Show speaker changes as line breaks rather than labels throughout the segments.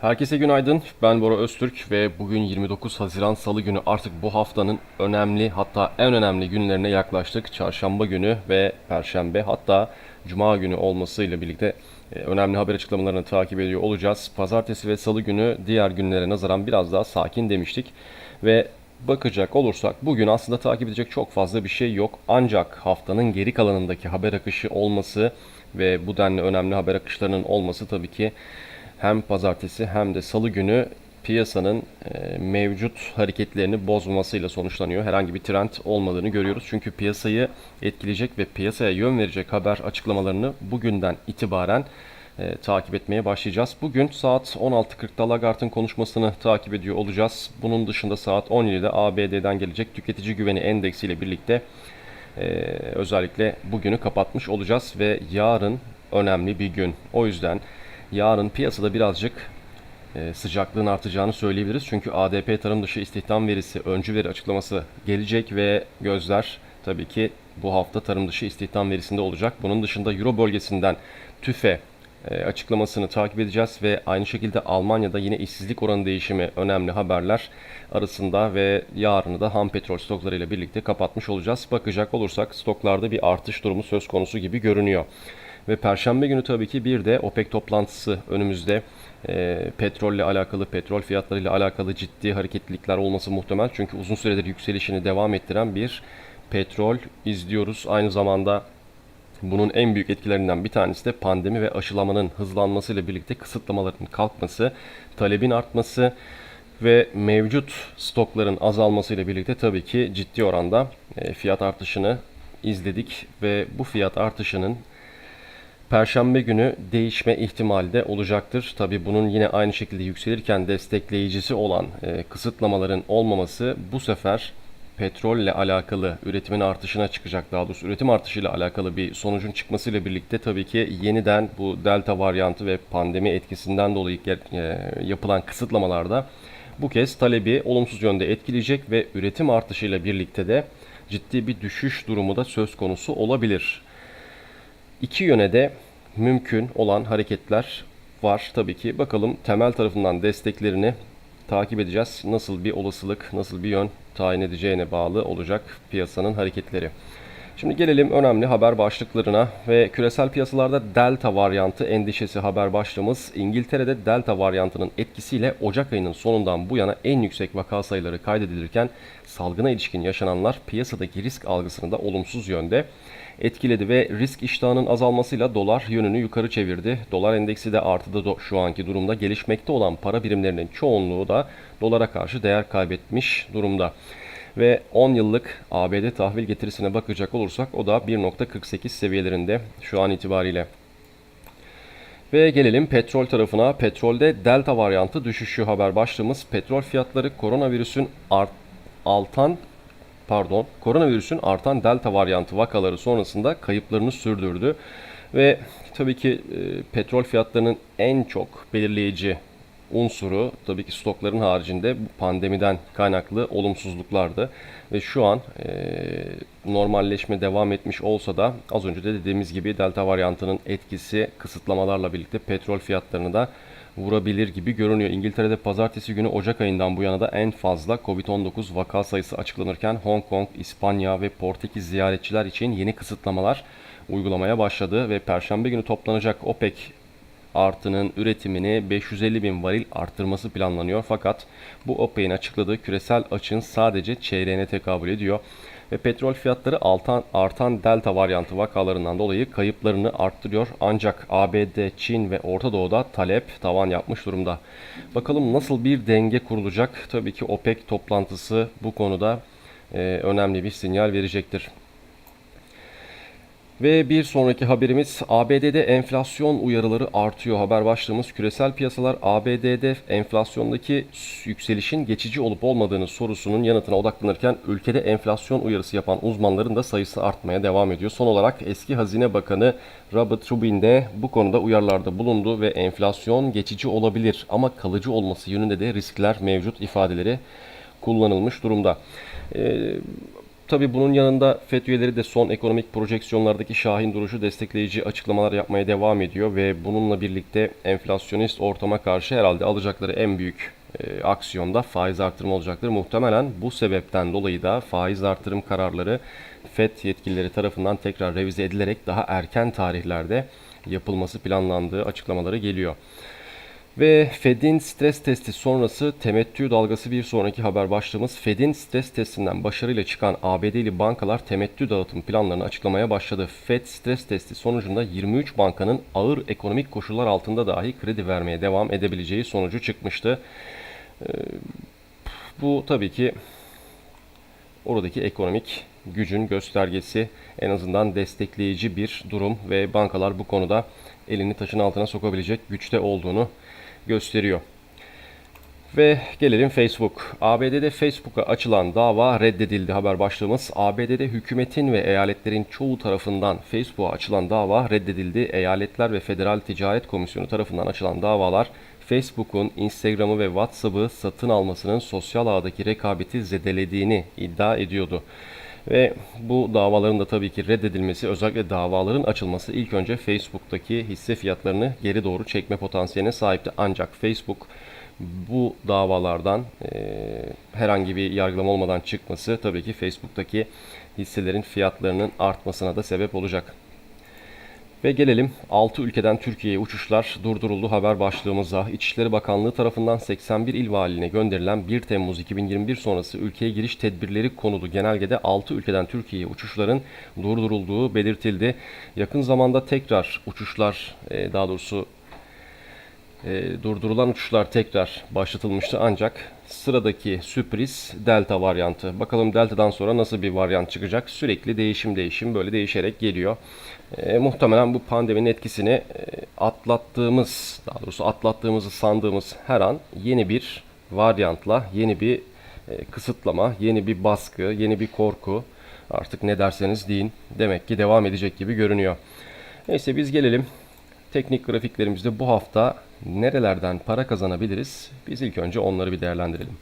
Herkese günaydın. Ben Bora Öztürk ve bugün 29 Haziran Salı günü artık bu haftanın önemli hatta en önemli günlerine yaklaştık. Çarşamba günü ve Perşembe hatta Cuma günü olmasıyla birlikte e, önemli haber açıklamalarını takip ediyor olacağız. Pazartesi ve Salı günü diğer günlere nazaran biraz daha sakin demiştik ve bakacak olursak bugün aslında takip edecek çok fazla bir şey yok. Ancak haftanın geri kalanındaki haber akışı olması ve bu denli önemli haber akışlarının olması tabii ki hem pazartesi hem de salı günü piyasanın e, mevcut hareketlerini bozmamasıyla sonuçlanıyor. Herhangi bir trend olmadığını görüyoruz. Çünkü piyasayı etkileyecek ve piyasaya yön verecek haber açıklamalarını bugünden itibaren e, takip etmeye başlayacağız. Bugün saat 16.40'da Lagarde'ın konuşmasını takip ediyor olacağız. Bunun dışında saat 17'de ABD'den gelecek tüketici güveni endeksiyle birlikte e, özellikle bugünü kapatmış olacağız ve yarın önemli bir gün. O yüzden yarın piyasada birazcık e, sıcaklığın artacağını söyleyebiliriz. Çünkü ADP tarım dışı istihdam verisi, öncü veri açıklaması gelecek ve gözler tabii ki bu hafta tarım dışı istihdam verisinde olacak. Bunun dışında Euro bölgesinden TÜFE e, açıklamasını takip edeceğiz ve aynı şekilde Almanya'da yine işsizlik oranı değişimi önemli haberler arasında ve yarını da ham petrol stoklarıyla birlikte kapatmış olacağız. Bakacak olursak stoklarda bir artış durumu söz konusu gibi görünüyor. Ve Perşembe günü tabii ki bir de OPEC toplantısı önümüzde. E, petrolle alakalı, petrol fiyatlarıyla alakalı ciddi hareketlilikler olması muhtemel. Çünkü uzun süredir yükselişini devam ettiren bir petrol izliyoruz. Aynı zamanda bunun en büyük etkilerinden bir tanesi de pandemi ve aşılamanın hızlanmasıyla birlikte kısıtlamaların kalkması, talebin artması ve mevcut stokların azalmasıyla birlikte tabii ki ciddi oranda e, fiyat artışını izledik ve bu fiyat artışının Perşembe günü değişme ihtimali de olacaktır. Tabi bunun yine aynı şekilde yükselirken destekleyicisi olan e, kısıtlamaların olmaması bu sefer petrolle alakalı üretimin artışına çıkacak daha doğrusu üretim artışıyla alakalı bir sonucun çıkmasıyla birlikte tabii ki yeniden bu delta varyantı ve pandemi etkisinden dolayı e, yapılan kısıtlamalarda bu kez talebi olumsuz yönde etkileyecek ve üretim artışıyla birlikte de ciddi bir düşüş durumu da söz konusu olabilir. İki yöne de mümkün olan hareketler var tabii ki. Bakalım temel tarafından desteklerini takip edeceğiz. Nasıl bir olasılık, nasıl bir yön tayin edeceğine bağlı olacak piyasanın hareketleri. Şimdi gelelim önemli haber başlıklarına ve küresel piyasalarda delta varyantı endişesi haber başlığımız İngiltere'de delta varyantının etkisiyle Ocak ayının sonundan bu yana en yüksek vaka sayıları kaydedilirken salgına ilişkin yaşananlar piyasadaki risk algısını da olumsuz yönde etkiledi ve risk iştahının azalmasıyla dolar yönünü yukarı çevirdi. Dolar endeksi de artıda şu anki durumda gelişmekte olan para birimlerinin çoğunluğu da dolara karşı değer kaybetmiş durumda. Ve 10 yıllık ABD tahvil getirisine bakacak olursak o da 1.48 seviyelerinde şu an itibariyle. Ve gelelim petrol tarafına. Petrolde delta varyantı düşüşü haber başlığımız. Petrol fiyatları koronavirüsün art, altan pardon, koronavirüsün artan delta varyantı vakaları sonrasında kayıplarını sürdürdü. Ve tabii ki e, petrol fiyatlarının en çok belirleyici unsuru tabii ki stokların haricinde bu pandemiden kaynaklı olumsuzluklardı. Ve şu an e, normalleşme devam etmiş olsa da az önce de dediğimiz gibi delta varyantının etkisi kısıtlamalarla birlikte petrol fiyatlarını da vurabilir gibi görünüyor. İngiltere'de pazartesi günü Ocak ayından bu yana da en fazla Covid-19 vaka sayısı açıklanırken Hong Kong, İspanya ve Portekiz ziyaretçiler için yeni kısıtlamalar uygulamaya başladı ve Perşembe günü toplanacak OPEC artının üretimini 550 bin varil arttırması planlanıyor. Fakat bu OPEC'in açıkladığı küresel açın sadece çeyreğine tekabül ediyor ve petrol fiyatları artan, artan delta varyantı vakalarından dolayı kayıplarını arttırıyor. Ancak ABD, Çin ve Orta Doğu'da talep tavan yapmış durumda. Bakalım nasıl bir denge kurulacak? Tabii ki OPEC toplantısı bu konuda e, önemli bir sinyal verecektir. Ve bir sonraki haberimiz ABD'de enflasyon uyarıları artıyor. Haber başlığımız küresel piyasalar ABD'de enflasyondaki yükselişin geçici olup olmadığını sorusunun yanıtına odaklanırken ülkede enflasyon uyarısı yapan uzmanların da sayısı artmaya devam ediyor. Son olarak eski Hazine Bakanı Robert Rubin de bu konuda uyarılarda bulundu ve enflasyon geçici olabilir ama kalıcı olması yönünde de riskler mevcut ifadeleri kullanılmış durumda. Ee, tabi bunun yanında FED üyeleri de son ekonomik projeksiyonlardaki şahin duruşu destekleyici açıklamalar yapmaya devam ediyor ve bununla birlikte enflasyonist ortama karşı herhalde alacakları en büyük e, aksiyonda faiz artırımı olacaktır. Muhtemelen bu sebepten dolayı da faiz artırım kararları FED yetkilileri tarafından tekrar revize edilerek daha erken tarihlerde yapılması planlandığı açıklamaları geliyor. Ve Fed'in stres testi sonrası temettü dalgası bir sonraki haber başlığımız Fed'in stres testinden başarıyla çıkan ABD'li bankalar temettü dağıtım planlarını açıklamaya başladı. Fed stres testi sonucunda 23 bankanın ağır ekonomik koşullar altında dahi kredi vermeye devam edebileceği sonucu çıkmıştı. Ee, bu tabii ki oradaki ekonomik gücün göstergesi en azından destekleyici bir durum ve bankalar bu konuda elini taşın altına sokabilecek güçte olduğunu gösteriyor. Ve gelelim Facebook. ABD'de Facebook'a açılan dava reddedildi haber başlığımız. ABD'de hükümetin ve eyaletlerin çoğu tarafından Facebook'a açılan dava reddedildi. Eyaletler ve Federal Ticaret Komisyonu tarafından açılan davalar Facebook'un Instagram'ı ve WhatsApp'ı satın almasının sosyal ağdaki rekabeti zedelediğini iddia ediyordu. Ve bu davaların da tabii ki reddedilmesi, özellikle davaların açılması ilk önce Facebook'taki hisse fiyatlarını geri doğru çekme potansiyeline sahipti. Ancak Facebook bu davalardan e, herhangi bir yargılama olmadan çıkması tabii ki Facebook'taki hisselerin fiyatlarının artmasına da sebep olacak. Ve gelelim 6 ülkeden Türkiye'ye uçuşlar durduruldu haber başlığımıza. İçişleri Bakanlığı tarafından 81 il valiliğine gönderilen 1 Temmuz 2021 sonrası ülkeye giriş tedbirleri konulu genelgede 6 ülkeden Türkiye'ye uçuşların durdurulduğu belirtildi. Yakın zamanda tekrar uçuşlar e, daha doğrusu e, durdurulan uçuşlar tekrar başlatılmıştı ancak sıradaki sürpriz Delta varyantı. Bakalım Delta'dan sonra nasıl bir varyant çıkacak? Sürekli değişim değişim böyle değişerek geliyor. E, muhtemelen bu pandeminin etkisini e, atlattığımız, daha doğrusu atlattığımızı sandığımız her an yeni bir varyantla, yeni bir e, kısıtlama, yeni bir baskı, yeni bir korku artık ne derseniz deyin demek ki devam edecek gibi görünüyor. Neyse biz gelelim teknik grafiklerimizde bu hafta nerelerden para kazanabiliriz? Biz ilk önce onları bir değerlendirelim.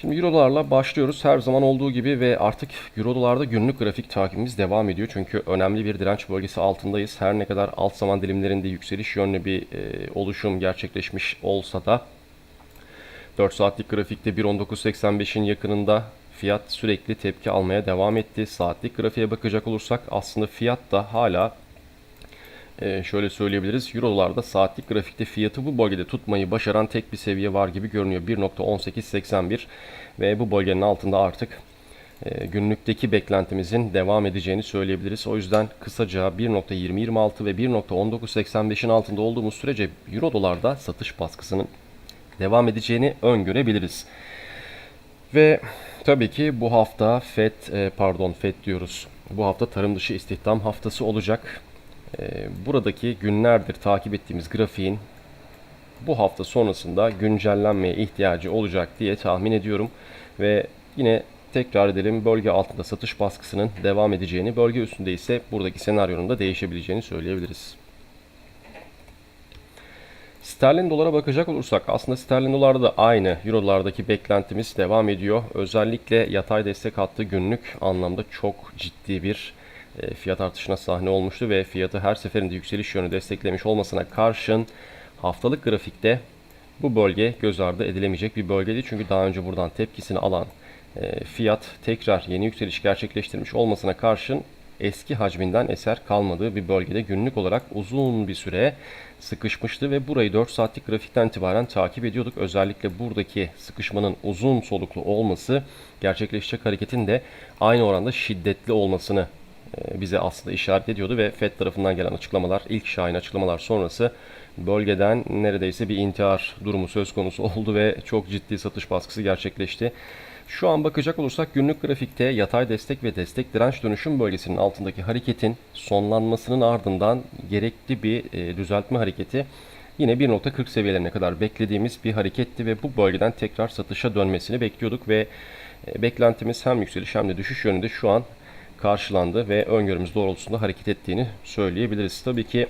Şimdi Euro'larla başlıyoruz. Her zaman olduğu gibi ve artık Euro dolarda günlük grafik takibimiz devam ediyor. Çünkü önemli bir direnç bölgesi altındayız. Her ne kadar alt zaman dilimlerinde yükseliş yönlü bir e, oluşum gerçekleşmiş olsa da 4 saatlik grafikte 1.1985'in yakınında fiyat sürekli tepki almaya devam etti. Saatlik grafiğe bakacak olursak aslında fiyat da hala e, şöyle söyleyebiliriz. Eurolarda saatlik grafikte fiyatı bu bölgede tutmayı başaran tek bir seviye var gibi görünüyor. 1.1881 ve bu bölgenin altında artık e, günlükteki beklentimizin devam edeceğini söyleyebiliriz. O yüzden kısaca 1.2026 ve 1.1985'in altında olduğumuz sürece Euro dolarda satış baskısının devam edeceğini öngörebiliriz. Ve tabii ki bu hafta FED e, pardon FED diyoruz. Bu hafta tarım dışı istihdam haftası olacak. Ee, buradaki günlerdir takip ettiğimiz grafiğin bu hafta sonrasında güncellenmeye ihtiyacı olacak diye tahmin ediyorum. Ve yine tekrar edelim bölge altında satış baskısının devam edeceğini, bölge üstünde ise buradaki senaryonun da değişebileceğini söyleyebiliriz. Sterlin dolara bakacak olursak aslında sterlin dolarda da aynı eurolardaki beklentimiz devam ediyor. Özellikle yatay destek hattı günlük anlamda çok ciddi bir fiyat artışına sahne olmuştu ve fiyatı her seferinde yükseliş yönü desteklemiş olmasına karşın haftalık grafikte bu bölge göz ardı edilemeyecek bir bölgeydi. Çünkü daha önce buradan tepkisini alan e, fiyat tekrar yeni yükseliş gerçekleştirmiş olmasına karşın eski hacminden eser kalmadığı bir bölgede günlük olarak uzun bir süre sıkışmıştı ve burayı 4 saatlik grafikten itibaren takip ediyorduk. Özellikle buradaki sıkışmanın uzun soluklu olması gerçekleşecek hareketin de aynı oranda şiddetli olmasını e, bize aslında işaret ediyordu ve FED tarafından gelen açıklamalar, ilk şahin açıklamalar sonrası bölgeden neredeyse bir intihar durumu söz konusu oldu ve çok ciddi satış baskısı gerçekleşti. Şu an bakacak olursak günlük grafikte yatay destek ve destek direnç dönüşüm bölgesinin altındaki hareketin sonlanmasının ardından gerekli bir e, düzeltme hareketi yine 1.40 seviyelerine kadar beklediğimiz bir hareketti ve bu bölgeden tekrar satışa dönmesini bekliyorduk ve e, beklentimiz hem yükseliş hem de düşüş yönünde şu an karşılandı ve öngörümüz doğrultusunda hareket ettiğini söyleyebiliriz. Tabii ki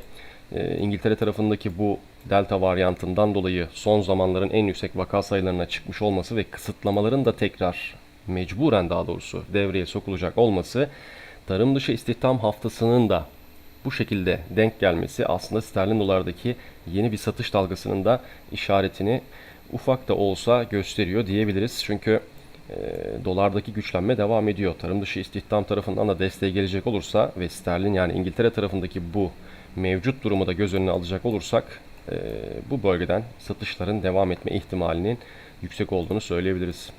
e, İngiltere tarafındaki bu delta varyantından dolayı son zamanların en yüksek vaka sayılarına çıkmış olması ve kısıtlamaların da tekrar mecburen daha doğrusu devreye sokulacak olması tarım dışı istihdam haftasının da bu şekilde denk gelmesi aslında sterlin dolardaki yeni bir satış dalgasının da işaretini ufak da olsa gösteriyor diyebiliriz. Çünkü e, dolardaki güçlenme devam ediyor. Tarım dışı istihdam tarafından da desteğe gelecek olursa ve sterlin yani İngiltere tarafındaki bu mevcut durumu da göz önüne alacak olursak e, bu bölgeden satışların devam etme ihtimalinin yüksek olduğunu söyleyebiliriz.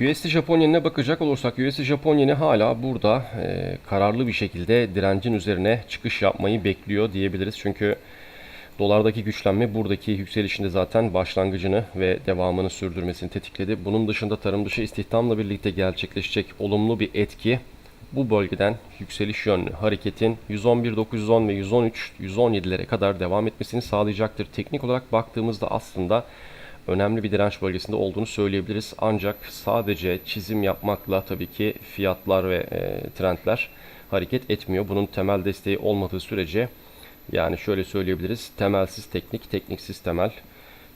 USD Japon bakacak olursak USD Japon hala burada e, kararlı bir şekilde direncin üzerine çıkış yapmayı bekliyor diyebiliriz. Çünkü dolardaki güçlenme buradaki yükselişinde zaten başlangıcını ve devamını sürdürmesini tetikledi. Bunun dışında tarım dışı istihdamla birlikte gerçekleşecek olumlu bir etki bu bölgeden yükseliş yönlü hareketin 111.910 ve 113 117'lere kadar devam etmesini sağlayacaktır. Teknik olarak baktığımızda aslında önemli bir direnç bölgesinde olduğunu söyleyebiliriz. Ancak sadece çizim yapmakla tabii ki fiyatlar ve e, trendler hareket etmiyor. Bunun temel desteği olmadığı sürece yani şöyle söyleyebiliriz. Temelsiz teknik, tekniksiz temel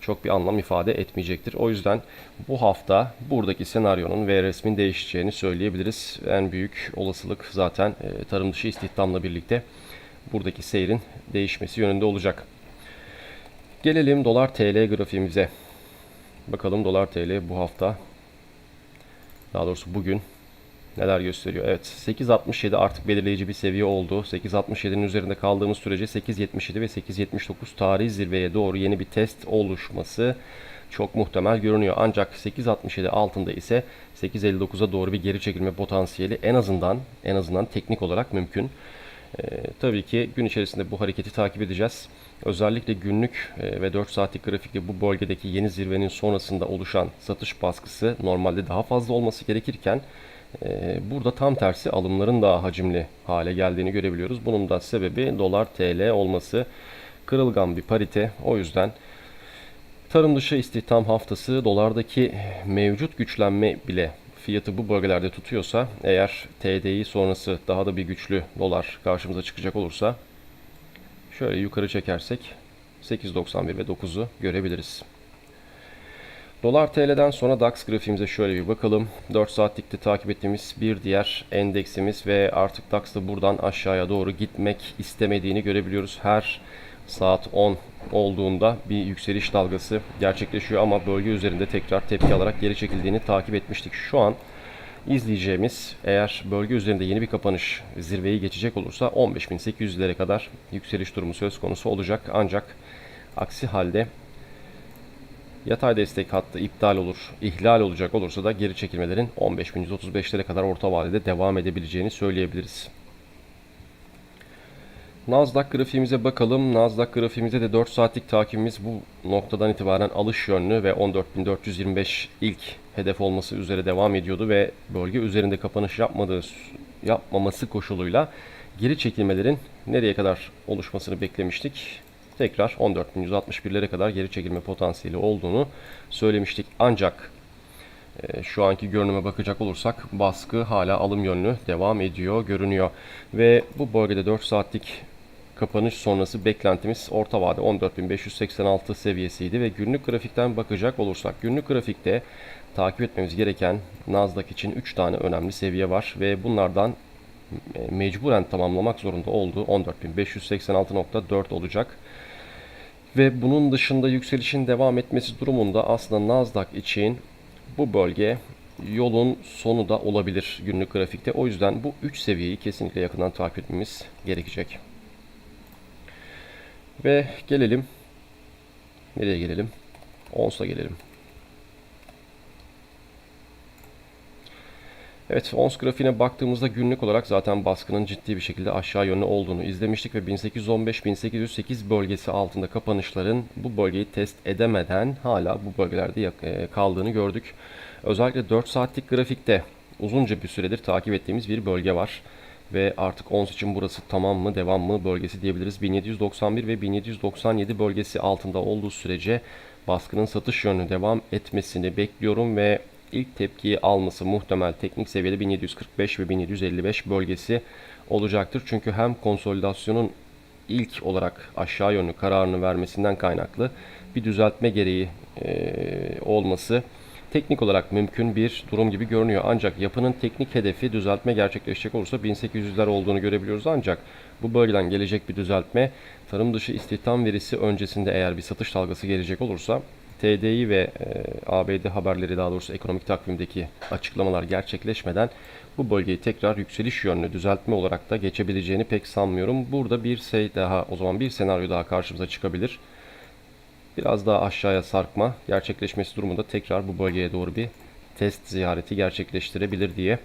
çok bir anlam ifade etmeyecektir. O yüzden bu hafta buradaki senaryonun ve resmin değişeceğini söyleyebiliriz. En büyük olasılık zaten e, tarım dışı istihdamla birlikte buradaki seyrin değişmesi yönünde olacak. Gelelim dolar TL grafiğimize. Bakalım dolar TL bu hafta daha doğrusu bugün neler gösteriyor? Evet 8.67 artık belirleyici bir seviye oldu. 8.67'nin üzerinde kaldığımız sürece 8.77 ve 8.79 tarihi zirveye doğru yeni bir test oluşması çok muhtemel görünüyor. Ancak 8.67 altında ise 8.59'a doğru bir geri çekilme potansiyeli en azından en azından teknik olarak mümkün. Ee, tabii ki gün içerisinde bu hareketi takip edeceğiz. Özellikle günlük e, ve 4 saatlik grafikte bu bölgedeki yeni zirvenin sonrasında oluşan satış baskısı normalde daha fazla olması gerekirken burada tam tersi alımların daha hacimli hale geldiğini görebiliyoruz. Bunun da sebebi dolar TL olması kırılgan bir parite. O yüzden tarım dışı istihdam haftası dolardaki mevcut güçlenme bile fiyatı bu bölgelerde tutuyorsa eğer TDI sonrası daha da bir güçlü dolar karşımıza çıkacak olursa şöyle yukarı çekersek 8.91 ve 9'u görebiliriz. Dolar TL'den sonra DAX grafiğimize şöyle bir bakalım. 4 saatlikte takip ettiğimiz bir diğer endeksimiz ve artık DAX'ta buradan aşağıya doğru gitmek istemediğini görebiliyoruz. Her saat 10 olduğunda bir yükseliş dalgası gerçekleşiyor ama bölge üzerinde tekrar tepki alarak geri çekildiğini takip etmiştik. Şu an izleyeceğimiz eğer bölge üzerinde yeni bir kapanış zirveyi geçecek olursa 15.800'lere kadar yükseliş durumu söz konusu olacak. Ancak aksi halde Yatay destek hattı iptal olur, ihlal olacak olursa da geri çekilmelerin 15.135'lere kadar orta vadede devam edebileceğini söyleyebiliriz. Nasdaq grafiğimize bakalım. Nasdaq grafiğimizde de 4 saatlik takibimiz bu noktadan itibaren alış yönlü ve 14.425 ilk hedef olması üzere devam ediyordu ve bölge üzerinde kapanış yapmadığı yapmaması koşuluyla geri çekilmelerin nereye kadar oluşmasını beklemiştik tekrar 14.161'lere kadar geri çekilme potansiyeli olduğunu söylemiştik. Ancak e, şu anki görünüme bakacak olursak baskı hala alım yönlü devam ediyor görünüyor. Ve bu bölgede 4 saatlik kapanış sonrası beklentimiz orta vade 14.586 seviyesiydi ve günlük grafikten bakacak olursak günlük grafikte takip etmemiz gereken Nasdaq için 3 tane önemli seviye var ve bunlardan e, mecburen tamamlamak zorunda olduğu 14.586.4 olacak. Ve bunun dışında yükselişin devam etmesi durumunda aslında Nasdaq için bu bölge yolun sonu da olabilir günlük grafikte. O yüzden bu 3 seviyeyi kesinlikle yakından takip etmemiz gerekecek. Ve gelelim. Nereye gelelim? Ons'a gelelim. Evet, ons grafiğine baktığımızda günlük olarak zaten baskının ciddi bir şekilde aşağı yönlü olduğunu izlemiştik ve 1815-1808 bölgesi altında kapanışların bu bölgeyi test edemeden hala bu bölgelerde e, kaldığını gördük. Özellikle 4 saatlik grafikte uzunca bir süredir takip ettiğimiz bir bölge var. Ve artık ons için burası tamam mı devam mı bölgesi diyebiliriz. 1791 ve 1797 bölgesi altında olduğu sürece baskının satış yönlü devam etmesini bekliyorum ve ilk tepkiyi alması muhtemel teknik seviyede 1745 ve 1755 bölgesi olacaktır. Çünkü hem konsolidasyonun ilk olarak aşağı yönlü kararını vermesinden kaynaklı bir düzeltme gereği e, olması teknik olarak mümkün bir durum gibi görünüyor. Ancak yapının teknik hedefi düzeltme gerçekleşecek olursa 1800'ler olduğunu görebiliyoruz. Ancak bu bölgeden gelecek bir düzeltme tarım dışı istihdam verisi öncesinde eğer bir satış dalgası gelecek olursa TDI ve e, ABD haberleri daha doğrusu ekonomik takvimdeki açıklamalar gerçekleşmeden bu bölgeyi tekrar yükseliş yönlü düzeltme olarak da geçebileceğini pek sanmıyorum. Burada bir şey daha o zaman bir senaryo daha karşımıza çıkabilir. Biraz daha aşağıya sarkma gerçekleşmesi durumunda tekrar bu bölgeye doğru bir test ziyareti gerçekleştirebilir diye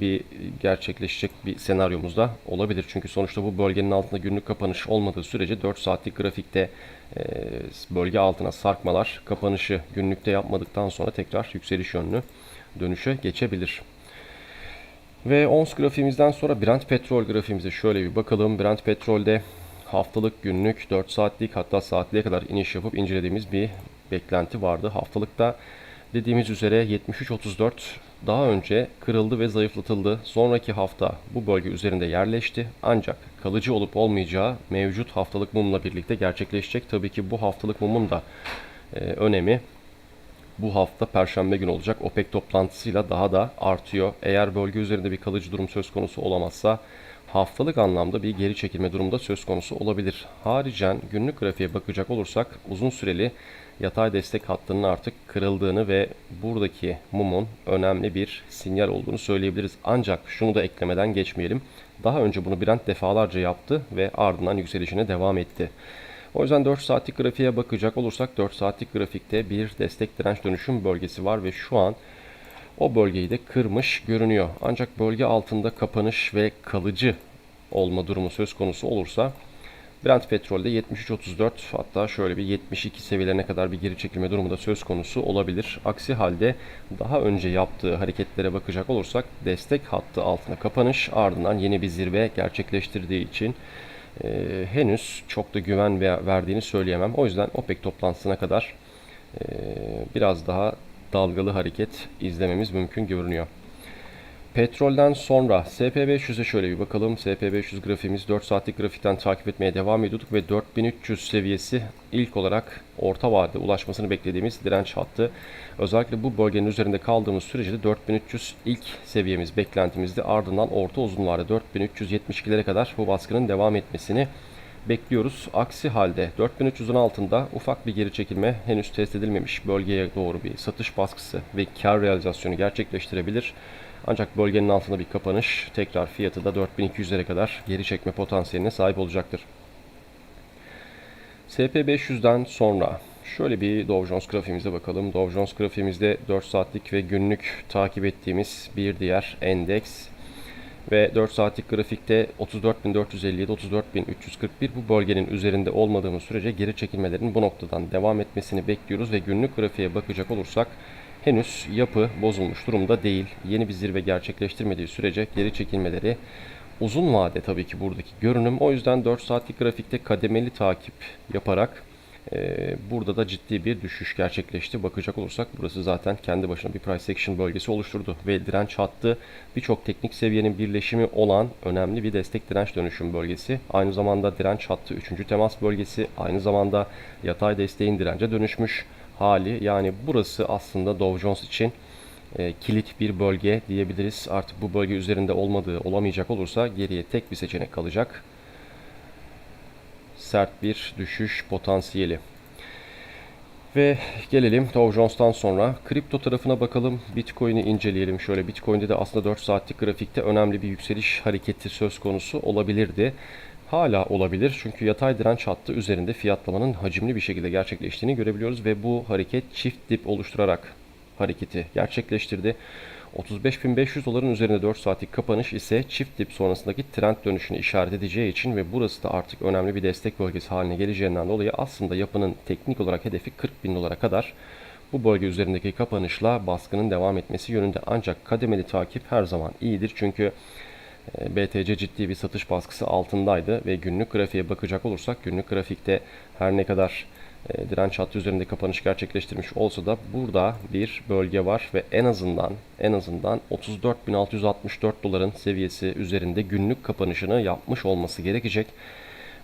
bir gerçekleşecek bir senaryomuz da olabilir. Çünkü sonuçta bu bölgenin altında günlük kapanış olmadığı sürece 4 saatlik grafikte e, bölge altına sarkmalar kapanışı günlükte yapmadıktan sonra tekrar yükseliş yönlü dönüşe geçebilir. Ve ons grafiğimizden sonra Brent petrol grafiğimize şöyle bir bakalım. Brent petrolde haftalık, günlük, 4 saatlik hatta saatliğe kadar iniş yapıp incelediğimiz bir beklenti vardı. Haftalıkta dediğimiz üzere 73.34 daha önce kırıldı ve zayıflatıldı. Sonraki hafta bu bölge üzerinde yerleşti. Ancak kalıcı olup olmayacağı mevcut haftalık mumla birlikte gerçekleşecek. Tabii ki bu haftalık mumun da e, önemi bu hafta Perşembe günü olacak OPEC toplantısıyla daha da artıyor. Eğer bölge üzerinde bir kalıcı durum söz konusu olamazsa haftalık anlamda bir geri çekilme durumda söz konusu olabilir. Haricen günlük grafiğe bakacak olursak uzun süreli yatay destek hattının artık kırıldığını ve buradaki mumun önemli bir sinyal olduğunu söyleyebiliriz. Ancak şunu da eklemeden geçmeyelim. Daha önce bunu Brent defalarca yaptı ve ardından yükselişine devam etti. O yüzden 4 saatlik grafiğe bakacak olursak 4 saatlik grafikte bir destek direnç dönüşüm bölgesi var ve şu an o bölgeyi de kırmış görünüyor. Ancak bölge altında kapanış ve kalıcı olma durumu söz konusu olursa Brent petrolde 73.34 hatta şöyle bir 72 seviyelerine kadar bir geri çekilme durumu da söz konusu olabilir. Aksi halde daha önce yaptığı hareketlere bakacak olursak destek hattı altına kapanış ardından yeni bir zirve gerçekleştirdiği için e, henüz çok da güven verdiğini söyleyemem. O yüzden OPEC toplantısına kadar e, biraz daha dalgalı hareket izlememiz mümkün görünüyor. Petrolden sonra SP500'e şöyle bir bakalım. SP500 grafiğimiz 4 saatlik grafikten takip etmeye devam ediyorduk ve 4300 seviyesi ilk olarak orta vadede ulaşmasını beklediğimiz direnç hattı. Özellikle bu bölgenin üzerinde kaldığımız sürece de 4300 ilk seviyemiz beklentimizdi. Ardından orta uzun vadede 4372'lere kadar bu baskının devam etmesini bekliyoruz. Aksi halde 4300'ün altında ufak bir geri çekilme henüz test edilmemiş bölgeye doğru bir satış baskısı ve kar realizasyonu gerçekleştirebilir. Ancak bölgenin altında bir kapanış tekrar fiyatı da 4200'lere kadar geri çekme potansiyeline sahip olacaktır. SP500'den sonra şöyle bir Dow Jones grafiğimize bakalım. Dow Jones grafiğimizde 4 saatlik ve günlük takip ettiğimiz bir diğer endeks ve 4 saatlik grafikte 34.457, 34.341 bu bölgenin üzerinde olmadığımız sürece geri çekilmelerin bu noktadan devam etmesini bekliyoruz ve günlük grafiğe bakacak olursak henüz yapı bozulmuş durumda değil. Yeni bir zirve gerçekleştirmediği sürece geri çekilmeleri uzun vade tabii ki buradaki görünüm. O yüzden 4 saatlik grafikte kademeli takip yaparak e, burada da ciddi bir düşüş gerçekleşti. Bakacak olursak burası zaten kendi başına bir price action bölgesi oluşturdu ve direnç hattı birçok teknik seviyenin birleşimi olan önemli bir destek direnç dönüşüm bölgesi. Aynı zamanda direnç hattı 3. temas bölgesi, aynı zamanda yatay desteğin dirence dönüşmüş hali. Yani burası aslında Dow Jones için e, kilit bir bölge diyebiliriz. Artık bu bölge üzerinde olmadığı olamayacak olursa geriye tek bir seçenek kalacak. Sert bir düşüş potansiyeli. Ve gelelim Dow Jones'tan sonra kripto tarafına bakalım. Bitcoin'i inceleyelim. Şöyle Bitcoin'de de aslında 4 saatlik grafikte önemli bir yükseliş hareketi söz konusu olabilirdi hala olabilir. Çünkü yatay direnç hattı üzerinde fiyatlamanın hacimli bir şekilde gerçekleştiğini görebiliyoruz ve bu hareket çift dip oluşturarak hareketi gerçekleştirdi. 35.500 doların üzerinde 4 saatlik kapanış ise çift dip sonrasındaki trend dönüşünü işaret edeceği için ve burası da artık önemli bir destek bölgesi haline geleceğinden dolayı aslında yapının teknik olarak hedefi 40 bin dolara kadar bu bölge üzerindeki kapanışla baskının devam etmesi yönünde ancak kademeli takip her zaman iyidir çünkü BTC ciddi bir satış baskısı altındaydı ve günlük grafiğe bakacak olursak günlük grafikte her ne kadar e, direnç hattı üzerinde kapanış gerçekleştirmiş olsa da burada bir bölge var ve en azından en azından 34.664 doların seviyesi üzerinde günlük kapanışını yapmış olması gerekecek.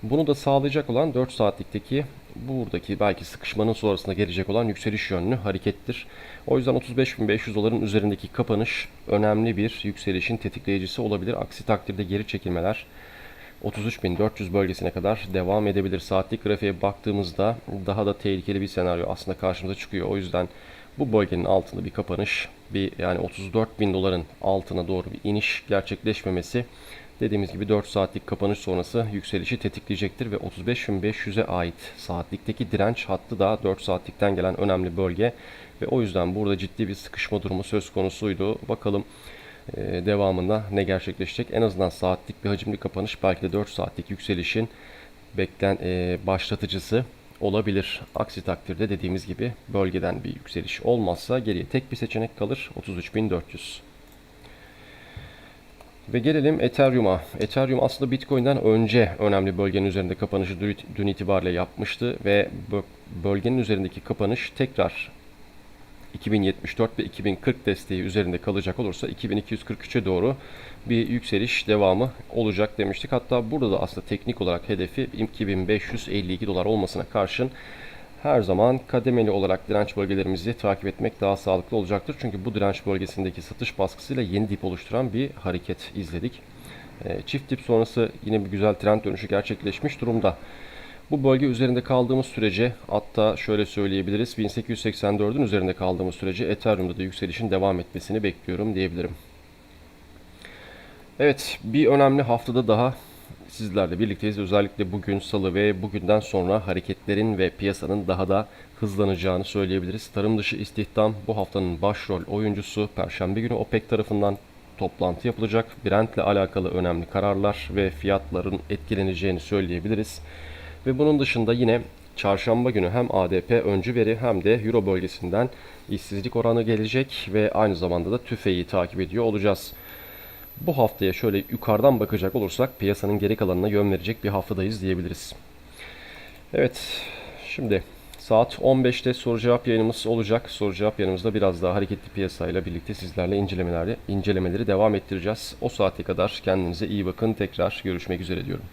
Bunu da sağlayacak olan 4 saatlikteki buradaki belki sıkışmanın sonrasında gelecek olan yükseliş yönlü harekettir. O yüzden 35.500 doların üzerindeki kapanış önemli bir yükselişin tetikleyicisi olabilir. Aksi takdirde geri çekilmeler 33.400 bölgesine kadar devam edebilir. Saatlik grafiğe baktığımızda daha da tehlikeli bir senaryo aslında karşımıza çıkıyor. O yüzden bu bölgenin altında bir kapanış, bir yani 34.000 doların altına doğru bir iniş gerçekleşmemesi dediğimiz gibi 4 saatlik kapanış sonrası yükselişi tetikleyecektir ve 35.500'e ait saatlikteki direnç hattı da 4 saatlikten gelen önemli bölge ve o yüzden burada ciddi bir sıkışma durumu söz konusuydu. Bakalım e, devamında ne gerçekleşecek? En azından saatlik bir hacimli kapanış belki de 4 saatlik yükselişin beklen e, başlatıcısı olabilir. Aksi takdirde dediğimiz gibi bölgeden bir yükseliş olmazsa geriye tek bir seçenek kalır 33.400. Ve gelelim Ethereum'a. Ethereum aslında Bitcoin'den önce önemli bölgenin üzerinde kapanışı dün itibariyle yapmıştı ve bölgenin üzerindeki kapanış tekrar 2074 ve 2040 desteği üzerinde kalacak olursa 2243'e doğru bir yükseliş devamı olacak demiştik. Hatta burada da aslında teknik olarak hedefi 2552 dolar olmasına karşın her zaman kademeli olarak direnç bölgelerimizi takip etmek daha sağlıklı olacaktır. Çünkü bu direnç bölgesindeki satış baskısıyla yeni dip oluşturan bir hareket izledik. Çift dip sonrası yine bir güzel trend dönüşü gerçekleşmiş durumda. Bu bölge üzerinde kaldığımız sürece hatta şöyle söyleyebiliriz 1884'ün üzerinde kaldığımız sürece Ethereum'da da yükselişin devam etmesini bekliyorum diyebilirim. Evet bir önemli haftada daha sizlerle birlikteyiz. Özellikle bugün salı ve bugünden sonra hareketlerin ve piyasanın daha da hızlanacağını söyleyebiliriz. Tarım dışı istihdam bu haftanın başrol oyuncusu. Perşembe günü OPEC tarafından toplantı yapılacak. Brent ile alakalı önemli kararlar ve fiyatların etkileneceğini söyleyebiliriz. Ve bunun dışında yine çarşamba günü hem ADP öncü veri hem de Euro bölgesinden işsizlik oranı gelecek ve aynı zamanda da tüfeği takip ediyor olacağız. Bu haftaya şöyle yukarıdan bakacak olursak piyasanın geri kalanına yön verecek bir haftadayız diyebiliriz. Evet şimdi saat 15'te soru cevap yayınımız olacak. Soru cevap yayınımızda biraz daha hareketli piyasayla birlikte sizlerle incelemeleri, incelemeleri devam ettireceğiz. O saate kadar kendinize iyi bakın. Tekrar görüşmek üzere diyorum.